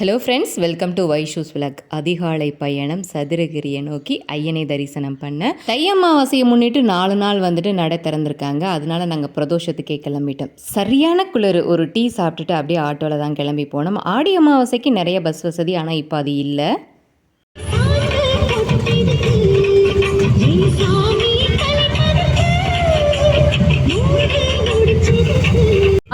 Hello friends welcome to Vaishu's vlog அதிகாலை பயணம் சதுரகிரியை நோக்கி ஐயனை தரிசனம் பண்ண. தை அமாவாசையை முன்னிட்டு நாலு நாள் வந்துட்டு நடை திறந்திருக்காங்க. அதனால நாங்கள் பிரதோஷத்துக்கே கிளம்பிட்டோம். சரியான குளிர் ஒரு டீ சாப்பிட்டுட்டு அப்படியே ஆட்டோவில் தான் கிளம்பி போனோம். ஆடி அமாவாசைக்கு நிறைய பஸ் வசதி ஆனால் இப்போ அது இல்லை.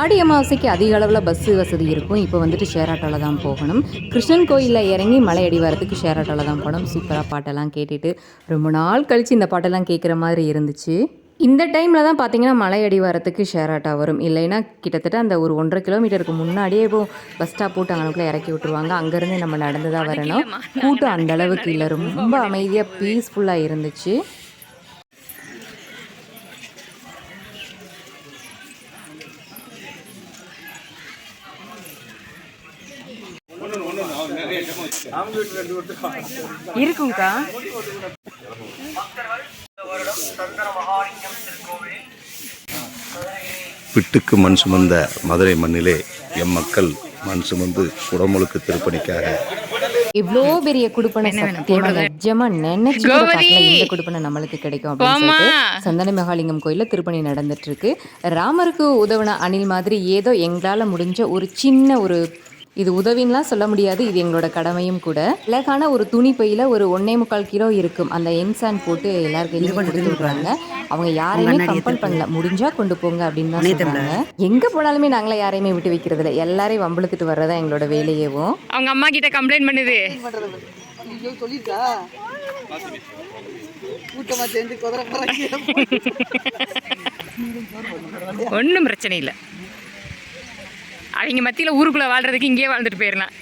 ஆடி அமாவாசைக்கு அதிக அளவில் பஸ் வசதி இருக்கும். இப்போ வந்துட்டு ஷேர் ஆட்டோவில் தான் போகணும். கிருஷ்ணன் கோயிலில் இறங்கி மலை அடி வரத்துக்கு ஷேர் ஆட்டோவில் தான் போனோம் சூப்பராக பாட்டெல்லாம் கேட்டுட்டு ரொம்ப நாள் கழித்து இந்த பாட்டெல்லாம் கேட்குற மாதிரி இருந்துச்சு. இந்த டைமில் தான் பார்த்தீங்கன்னா மலை அடி வரத்துக்கு ஷேர் ஆட்டோ வரும். இல்லைன்னா கிட்டத்தட்ட அந்த ஒரு ஒன்றரை கிலோமீட்டருக்கு முன்னாடியே இப்போ பஸ் ஸ்டாப் போட்டு அங்கனுக்குள்ளே இறக்கி விட்டுருவாங்க. அங்கேருந்து நம்ம நடந்து தான் வரணும் கூட்டம் அந்த அளவுக்கு இல்லை. ரொம்ப அமைதியாக பீஸ்ஃபுல்லாக இருந்துச்சு. இருக்குங்கக்கா விட்டுக்கு மண் சுமந்த மதுரை மண்ணிலே எம் மக்கள் மண் சுமந்து குடமுழுக்கு திருப்பணிக்காக. இவ்வளோ பெரிய குடுப்பனை சத்தியமா நிஜமா நினைச்சு இந்த குடுப்பனை நம்மளுக்கு கிடைக்கும் அப்படின்னு சொல்லிட்டு சந்தன மகாலிங்கம் கோயில்ல திருப்பணி நடந்துட்டு இருக்கு ராமருக்கு உதவின அணில் மாதிரி ஏதோ எங்களால முடிஞ்ச ஒரு சின்ன ஒரு இது உதவின்லாம் சொல்ல முடியாது இது எங்களோட கடமையும் கூட. அழகான ஒரு துணி பையில ஒரு ஒன்னே முக்கால் கிலோ இருக்கும். அந்த என்சான் போட்டு எல்லார் கையிலும் கொடுத்து விடுறாங்க. அவங்க யாரையுமே கம்பல் பண்ணல. முடிஞ்சா கொண்டு போங்க அப்படின்னு தான் சொல்றாங்க. எங்க போனாலுமே நாங்களே யாரையுமே விட்டு வைக்கிறது இல்லை எல்லாரையும் வம்பிழுத்துட்டு வர்றதா எங்களோட வேலையேவும். அவங்க அம்மா கிட்ட கம்ப்ளைண்ட் பண்ணுது. போறாங்க. ஒன்றும் பிரச்சனை இல்லை. அவங்க மத்தியில் ஊருக்குள்ளே வாழ்றதுக்கு இங்கேயே வாழ்ந்துட்டு போயிடலாம்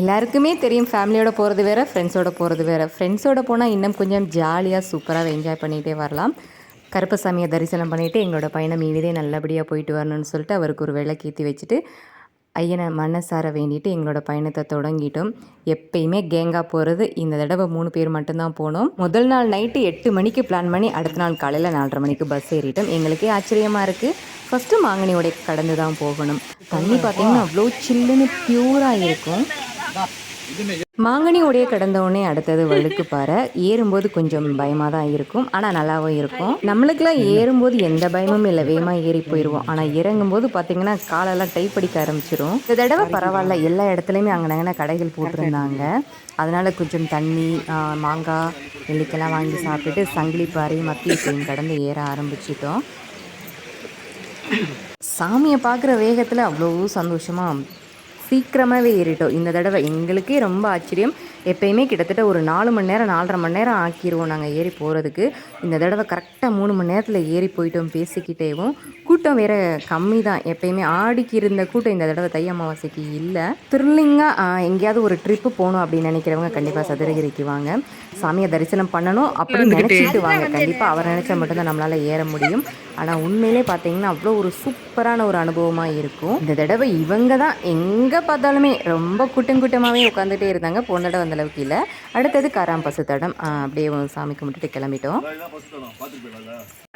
எல்லாருக்குமே தெரியும் ஃபேமிலியோட போகிறது வேறு ஃப்ரெண்ட்ஸோட போகிறது வேறு. ஃப்ரெண்ட்ஸோட போனால் இன்னும் கொஞ்சம் ஜாலியாக சூப்பராக என்ஜாய் பண்ணிகிட்டே வரலாம். கருப்பசாமியை தரிசனம் பண்ணிவிட்டு எங்களோட பயணம் இனிதே நல்லபடியாக போயிட்டு வரணும்னு சொல்லிட்டு அவருக்கு ஒரு விளக்கேற்றி வச்சுட்டு ஐயனை மனசார வேண்டிட்டு எங்களோட பயணத்தை தொடங்கிட்டோம். எப்பயுமே கேங்காக போகிறது இந்த தடவை மூணு பேர் மட்டும்தான் போனோம். முதல் நாள் நைட்டு எட்டு மணிக்கு பிளான் பண்ணி அடுத்த நாள் காலையில் நாலரை மணிக்கு பஸ் ஏறிட்டோம். எங்களுக்கே ஆச்சரியமாக இருக்குது ஃபஸ்ட்டு மாங்கனியோடைய கடந்து தான் போகணும். தண்ணி பார்த்தீங்கன்னா அவ்வளோ சில்லுன்னு பியூராக இருக்கும். மாங்கனி உடைய கடந்த உடனே அடுத்தது வழுக்கு பாறை. ஏறும்போது கொஞ்சம் பயமாக தான் இருக்கும். ஆனால் நல்லாவும் இருக்கும். நம்மளுக்கெல்லாம் ஏறும்போது எந்த பயமும் இல்லை. வேகமாக ஏறி போயிடுவோம் ஆனால் இறங்கும்போது பார்த்தீங்கன்னா காலெல்லாம் டைப் படிக்க ஆரம்பிச்சிடும் இந்த தடவை பரவாயில்ல. எல்லா இடத்துலையுமே அங்கே கடைகள் போட்டிருந்தாங்க. அதனால கொஞ்சம் தண்ணி மாங்காய் நெல்லிக்கெல்லாம் வாங்கி சாப்பிட்டுட்டு சங்கிலி பாறை மத்திய தேன் கடந்து ஏற ஆரம்பிச்சிட்டோம். சாமியை பார்க்குற வேகத்தில் அவ்வளோ சந்தோஷமாக சீக்கிரமாகவே ஏறிட்டோம். இந்த தடவை எங்களுக்கே ரொம்ப ஆச்சரியம். எப்பயுமே கிட்டத்தட்ட ஒரு நாலு மணி நேரம் நாலரை மணி நேரம் ஆக்கிடுவோம் நாங்கள் ஏறி போகிறதுக்கு இந்த தடவை கரெக்டாக மூணு மணி நேரத்தில் ஏறி போயிட்டோம் பேசிக்கிட்டேவும். கூட்டம் வேற கம்மி தான் எப்பயுமே ஆடிக்கு இருந்த கூட்டம் இந்த தடவை தை அமாவாசைக்கு இல்லை. த்ரில்லிங்காக எங்கேயாவது ஒரு ட்ரிப்பு போகணும் அப்படின்னு நினைக்கிறவங்க கண்டிப்பாக சதுரகிரிக்கு வாங்க. சாமியை தரிசனம் பண்ணணும் அப்படின்னு நினச்சிட்டு வாங்க. கண்டிப்பாக அவர் நினச்சா மட்டும்தான் நம்மளால் ஏற முடியும். ஆனால் உண்மையிலே பார்த்தீங்கன்னா அவ்வளோ ஒரு சூப்பரான ஒரு அனுபவமாக இருக்கும். இந்த தடவை இவங்க தான் எங்கே பார்த்தாலுமே ரொம்ப கூட்டம் கூட்டமாகவே உட்காந்துட்டே இருந்தாங்க. போன தடவை அந்த அளவுக்கு இல்லை. அடுத்தது காராம்பசு தடம். ஆ, அப்படியே சாமி கும்பிட்டுட்டு கிளம்பிட்டோம்.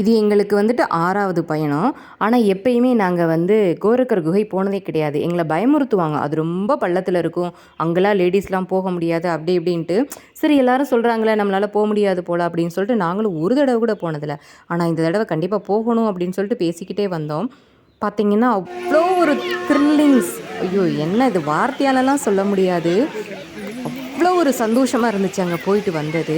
இது எங்களுக்கு வந்துட்டு ஆறாவது பயணம். ஆனால் எப்பயுமே நாங்கள் வந்து கோரக்கர் குகை போனதே கிடையாது. எங்களை பயமுறுத்துவாங்க. அது ரொம்ப பள்ளத்தில் இருக்கும். அங்கெல்லாம் லேடிஸ்லாம் போக முடியாது அப்படி இப்படின்ட்டு. சரி எல்லாரும் சொல்கிறாங்களே நம்மளால் போக முடியாது போல் அப்படின்னு சொல்லிட்டு நாங்களும் ஒரு தடவை கூட போனதில்ல. ஆனால் இந்த தடவை கண்டிப்பாக போகணும் அப்படின்னு சொல்லிட்டு பேசிக்கிட்டே வந்தோம். பார்த்தீங்கன்னா அவ்வளோ ஒரு த்ரில்லிங்ஸ் ஐயோ என்ன இது? வார்த்தையாலலாம் சொல்ல முடியாது. அவ்வளோ ஒரு சந்தோஷமாக இருந்துச்சு அங்கே போயிட்டு வந்தது?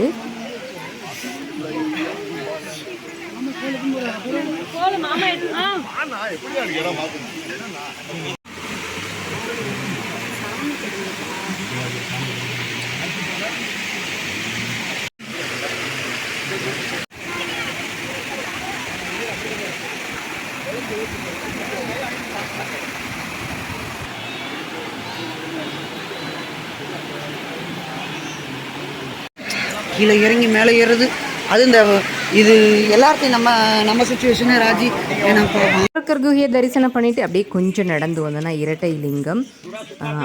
கீழே இறங்கி மேலே ஏறுறது அது இந்த இது எல்லாத்தையும் நம்ம நம்ம சுச்சுவேஷனே ராஜி ஏன்னா குகையை தரிசனம் பண்ணிட்டு அப்படியே கொஞ்சம் நடந்து வந்தோன்னா இரட்டை லிங்கம்.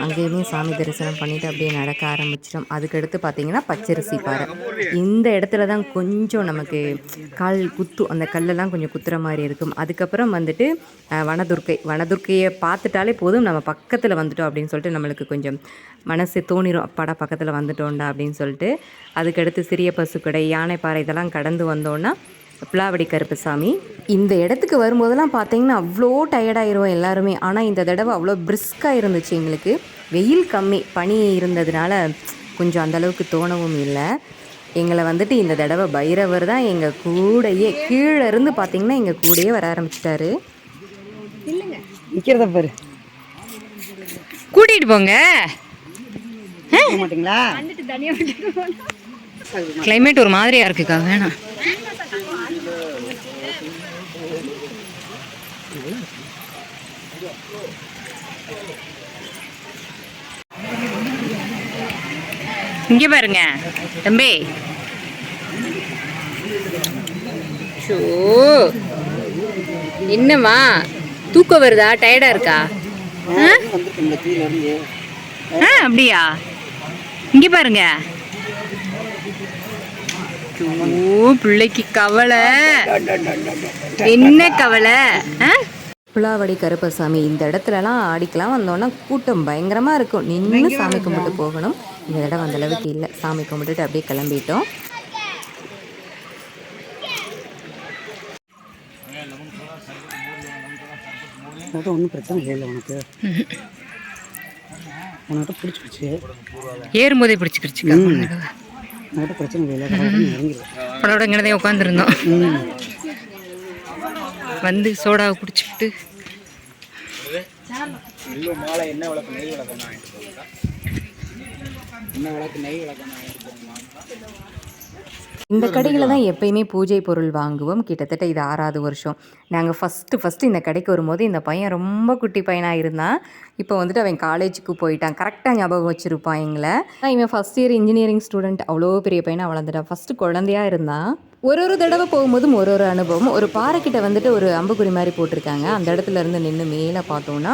அங்கேயுமே சாமி தரிசனம் பண்ணிட்டு அப்படியே நடக்க ஆரம்பிச்சிட்டோம் அதுக்கடுத்து பார்த்தீங்கன்னா பச்சரிசி பாறை. இந்த இடத்துல தான் கொஞ்சம் நமக்கு கால் குத்து அந்த கல்லெல்லாம் கொஞ்சம் குத்துற மாதிரி இருக்கும். அதுக்கப்புறம் வந்துட்டு வனதுர்க்கை. வனதுர்க்கையை பார்த்துட்டாலே போதும். நம்ம பக்கத்தில் வந்துட்டோம் அப்படின்னு சொல்லிட்டு நம்மளுக்கு கொஞ்சம் மனசு தோணிடும் அப்பாடா பக்கத்தில் வந்துட்டோண்டா அப்படின்னு சொல்லிட்டு. அதுக்கடுத்து சிறிய பசுக்கடை யானைப்பாறை இதெல்லாம் கடந்து வந்தோம் வந்தோன்னா புலாவடி கருப்பசாமி. இந்த இடத்துக்கு வரும்போதெல்லாம் பார்த்தீங்கன்னா அவ்வளோ டயர்டாயிருவோம் எல்லாருமே. ஆனால் இந்த தடவை அவ்வளோ பிரிஸ்காக இருந்துச்சு எங்களுக்கு. வெயில் கம்மி பனி இருந்ததுனால கொஞ்சம் அந்த அளவுக்கு தோணவும் இல்லை. எங்களை வந்துட்டு இந்த தடவை பைரவர் தான் எங்கள் கூடையே கீழே இருந்து பார்த்தீங்கன்னா எங்கள் கூடயே வர ஆரம்பிச்சிட்டாரு. நிற்கிறத பாரு. கூட்டிகிட்டு போங்க. மாட்டீங்களா? கிளைமேட் ஒரு மாதிரியா இருக்குக்கா வேணாம். இங்க பாருங்க தம்பி. ஷோ என்னம்மா? தூக்கம் வருதா? டயர்டா இருக்கா? ஆ? ஆ அப்படியா? இங்க பாருங்க. ஓ பிள்ளைக்கு கவலை. என்ன கவலை? புலாவடி கருப்பசாமி இந்த இடத்துலலாம் ஆடிக்கலாம் வந்தோன்னா கூட்டம் பயங்கரமாக இருக்கும். நின்று சாமி கும்பிட்டு போகணும். இந்த தடவை அந்த அளவுக்கு இல்லை. சாமி கும்பிட்டுட்டு அப்படியே கிளம்பிட்டோம். ஒன்றும் பிரச்சனை இல்லை உனக்கு? உனக்கிட்ட பிடிச்சிருச்சு ஏறும்போதே பிடிச்சிக்கிடுச்சுக்கா உனக்கிட்ட பிரச்சனை இல்லை படோட இங்கே உட்காந்துருந்தோம் வந்து சோடாவை குடிச்சுக்கிட்டு மாலை என்ன விளக்கு நெய் விளக்கு நான் என்ன விளக்கு நெய் விளக்கு நான் இந்த கடையில் தான் எப்பயுமே பூஜை பொருள் வாங்குவோம். கிட்டத்தட்ட இது ஆறாவது வருஷம். நாங்கள் ஃபஸ்ட்டு ஃபஸ்ட்டு இந்த கடைக்கு வரும்போது இந்த பையன் ரொம்ப குட்டி பையனாக இருந்தான். இப்போ வந்துட்டு அவன் காலேஜுக்கு போயிட்டான். கரெக்டாக ஞாபகம் வச்சுருப்பான் எங்களை. இவன் ஃபஸ்ட் இயர் இன்ஜினியரிங் ஸ்டூடெண்ட் அவ்வளோ பெரிய பையனாக வளர்ந்துட்டான். ஃபஸ்ட்டு குழந்தையா இருந்தான். ஒரு ஒரு தடவை போகும்போதும் ஒரு ஒரு அனுபவம். ஒரு பாறைக்கிட்ட வந்துட்டு ஒரு அம்புக்குறி மாதிரி போட்டிருக்காங்க. அந்த இடத்துல இருந்து நின்று மேலே பார்த்தோன்னா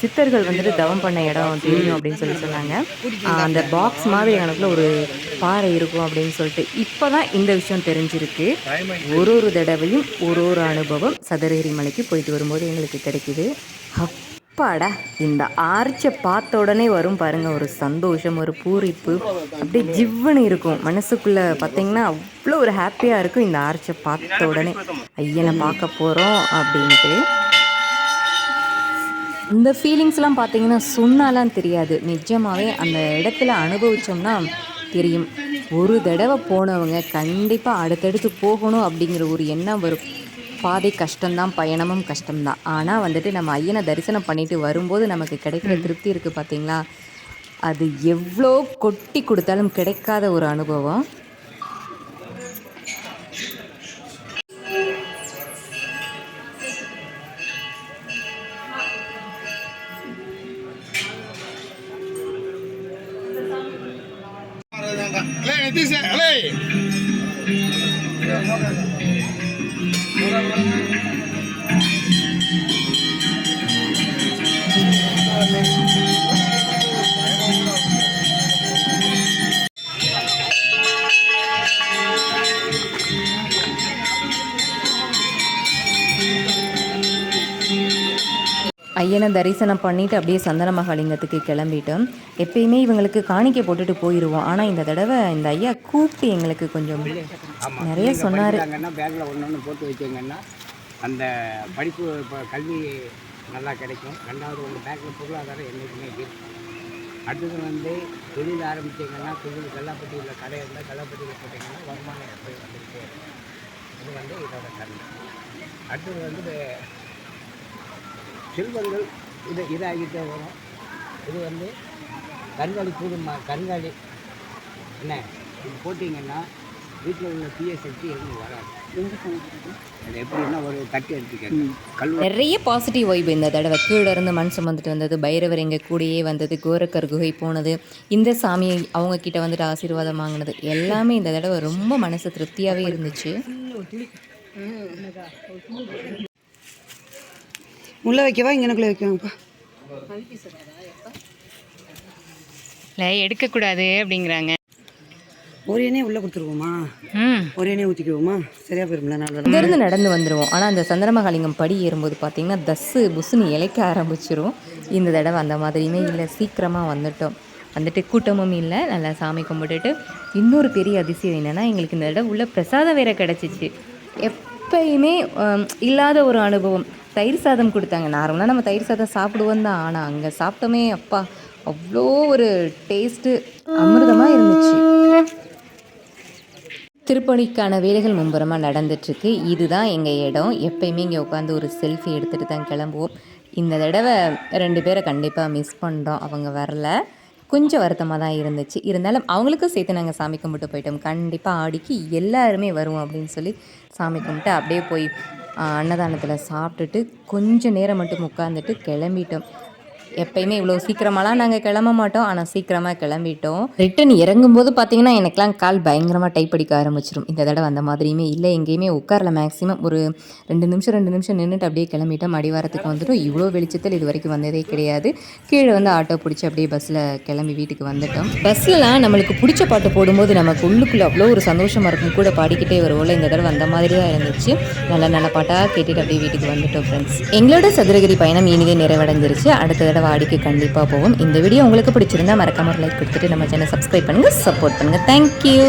சித்தர்கள் வந்துட்டு தவம் பண்ண இடம் தெரியும் அப்படின்னு சொல்லி சொன்னாங்க. அந்த பாக்ஸ் மாதிரி எனக்குள்ள ஒரு பாறை இருக்கும் அப்படின்னு சொல்லிட்டு இப்போ தான் இந்த விஷயம் தெரிஞ்சிருக்கு. ஒரு ஒரு தடவையும் ஒரு ஒரு அனுபவம் சதுரகிரி மலைக்கு போயிட்டு வரும்போது எங்களுக்கு கிடைக்குது. அப்பாடா இந்த ஆர்ச்சை பார்த்த உடனே வரும் பாருங்க ஒரு சந்தோஷம் ஒரு பூரிப்பு. அப்படியே ஜிவ்வுன்னு இருக்கும். மனசுக்குள்ளே பார்த்தீங்கன்னா அவ்வளோ ஒரு ஹாப்பியாக இருக்கும் இந்த ஆர்ச்சை பார்த்த உடனே. ஐயனை பார்க்க போகிறோம் அப்படின்ட்டு. இந்த ஃபீலிங்ஸ்லாம் பார்த்தீங்கன்னா சொன்னாலாம் தெரியாது. நிஜமாவே அந்த இடத்துல அனுபவிச்சோம்னா தெரியும். ஒரு தடவை போனவங்க கண்டிப்பாக அடுத்தடுத்து போகணும் அப்படிங்கிற ஒரு எண்ணம் வரும். பாதை கஷ்டம்தான் பயணமும் கஷ்டம்தான். ஆனால் வந்துட்டு நம்ம ஐயனை தரிசனம் பண்ணிட்டு வரும்போது நமக்கு கிடைக்கிற திருப்தி இருக்குது பார்த்தீங்களா அது எவ்வளோ கொட்டி கொடுத்தாலும் கிடைக்காத ஒரு அனுபவம். Thank you. ஐயனை தரிசனம் பண்ணிட்டு அப்படியே சந்தன மகாலிங்கத்துக்கு கிளம்பிட்டோம் எப்பயுமே இவங்களுக்கு காணிக்கை போட்டுட்டு போயிடுவோம் ஆனால் இந்த தடவை இந்த ஐயா கூப்பிட்டு எங்களுக்கு கொஞ்சம் நிறைய சொன்னார். பேக்கில் ஒன்று ஒன்று போட்டு வச்சிங்கன்னா அந்த படிப்பு இப்போ கல்வி நல்லா கிடைக்கும். ரெண்டாவது உங்கள் பேக்கில் பொருளாதாரம் என்றைக்குமே இருக்கும் அடுத்தது வந்து தொழில் ஆரம்பிச்சிங்கன்னா தொழில் கல்லாப்பட்டி உள்ள கடை இருந்தால் கல்லாப்பட்டியில் போட்டிங்கன்னா வருமானம் எப்போயும் வந்துகிட்டே இருக்கும். இது வந்து இதோட தன்மை அடுத்தது வந்து செல்வங்கள் இது இதாகிட்டே வரும். இது வந்து கருங்காலி கூடும் கருங்காலி என்ன? இது போட்டிங்கன்னா வீட்டில் உள்ள தீய சக்தி எதுவும் வராது. அது எப்படின்னா ஒரு தட்டு எடுத்துக்கணும் கல் நிறைய பாசிட்டிவ் வைப் இந்த தடவை. கீழே இருந்து மண் சுமந்துட்டு வந்தது பைரவர் எங்கள் கூடயே வந்தது கோரக்கர் குகை போனது இந்த சாமியை அவங்க கிட்ட வந்துட்டு ஆசீர்வாதம் வாங்கினது. எல்லாமே இந்த தடவை ரொம்ப மனசு திருப்தியாகவே இருந்துச்சு. உள்ள வைக்கவா இங்கனக்குள்ள வைக்கவாங்கப்பா. இல்லை எடுக்கக்கூடாது அப்படிங்கிறாங்க. ஒரு எண்ணெய் உள்ள கொடுத்துருவோமா? ம். ஒரு எண்ணெய் ஊற்றிக்குவோமா சரியா போயிரும்ல நல்லதா இங்கேருந்து நடந்து வந்துடுவோம் ஆனால் அந்த சந்திரமகாலிங்கம் படி ஏறும்போது பார்த்தீங்கன்னா தஸ்ஸு புஸ்ஸுன்னு இழைக்க ஆரம்பிச்சிரும். இந்த தடவை அந்த மாதிரியுமே இல்லை. சீக்கிரமாக வந்துட்டோம். வந்துட்டு கூட்டமும் இல்லை. நல்லா சாமி கும்பிட்டுட்டு இன்னொரு பெரிய அதிசயம் என்னென்னா எங்களுக்கு இந்த தடவை உள்ள பிரசாதம் வேற கிடச்சிச்சு. எப்பயுமே இல்லாத ஒரு அனுபவம். தயிர் சாதம் கொடுத்தாங்க. நார்மலாக நம்ம தயிர் சாதம் சாப்பிடுவோம் தான். ஆனால் அங்கே சாப்பிட்டோமே அப்பா. அவ்வளோ ஒரு டேஸ்ட்டு அமிர்தமாக இருந்துச்சு. திருப்பணிக்கான வேலைகள் மும்புறமாக நடந்துட்டுருக்கு. இதுதான் எங்கள் இடம். எப்பயுமே இங்கே உட்காந்து ஒரு செல்ஃபி எடுத்துகிட்டு தான் கிளம்புவோம். இந்த தடவை ரெண்டு பேரை கண்டிப்பாக மிஸ் பண்ணிட்டோம் அவங்க வரல. கொஞ்சம் வருத்தமாக தான் இருந்துச்சு. இருந்தாலும் அவங்களுக்கும் சேர்த்து நாங்கள் சாமி கும்பிட்டு போயிட்டோம். கண்டிப்பாக ஆடிக்கு எல்லாருமே வருவோம் அப்படின்னு சொல்லி சாமி கும்பிட்டு அப்படியே போய் அன்னதானத்தில் சாப்பிட்டுட்டு கொஞ்சம் நேரம் மட்டும் உட்காந்துட்டு கிளம்பிட்டோம். எப்பயுமே இவ்வளோ சீக்கிரமாலாம் நாங்கள் கிளம்ப மாட்டோம். ஆனால் சீக்கிரமாக கிளம்பிட்டோம். ரிட்டன் இறங்கும்போது பார்த்தீங்கன்னா எனக்குலாம் கால் பயங்கரமாக டைப் அடிக்க ஆரம்பிச்சிடும் இந்த தடவை அந்த மாதிரியுமே இல்லை எங்கேயுமே உட்காரல மேக்ஸிமம் ஒரு ரெண்டு நிமிஷம் ரெண்டு நிமிஷம் நின்றுட்டு அப்படியே கிளம்பிட்டோம். அடிவாரத்துக்கு வந்துட்டோம். இவ்வளோ வெளிச்சத்தில் இது வரைக்கும் வந்ததே கிடையாது. கீழே வந்து ஆட்டோ பிடிச்சி அப்படியே பஸ்ஸில் கிளம்பி வீட்டுக்கு வந்துட்டோம். பஸ்லலாம் நம்மளுக்கு பிடிச்ச பாட்டு போடும்போது நமக்கு உள்ளுக்குள்ளே அவ்வளோ ஒரு சந்தோஷமாக இருக்கும். கூட பாடிக்கிட்டே வருவோம்ல. இந்த தடவை அந்த மாதிரி தான் இருந்துச்சு. நல்ல நல்ல பாட்டாக கேட்டுட்டு அப்படியே வீட்டுக்கு வந்துட்டோம் ஃப்ரெண்ட்ஸ் எங்களோட சதுரகிரி பயணம் இனிதே நிறைவடைஞ்சிருச்சு. அடுத்த தடவை வாடிக்கு கண்டிப்பாக போவோம் இந்த வீடியோ உங்களுக்கு பிடிச்சிருந்தா மறக்காம ஒரு லைக் கொடுத்துட்டு நம்ம சேனல் சப்ஸ்கிரைப் பண்ணுங்கள் சப்போர்ட் பண்ணுங்கள் தேங்க்யூ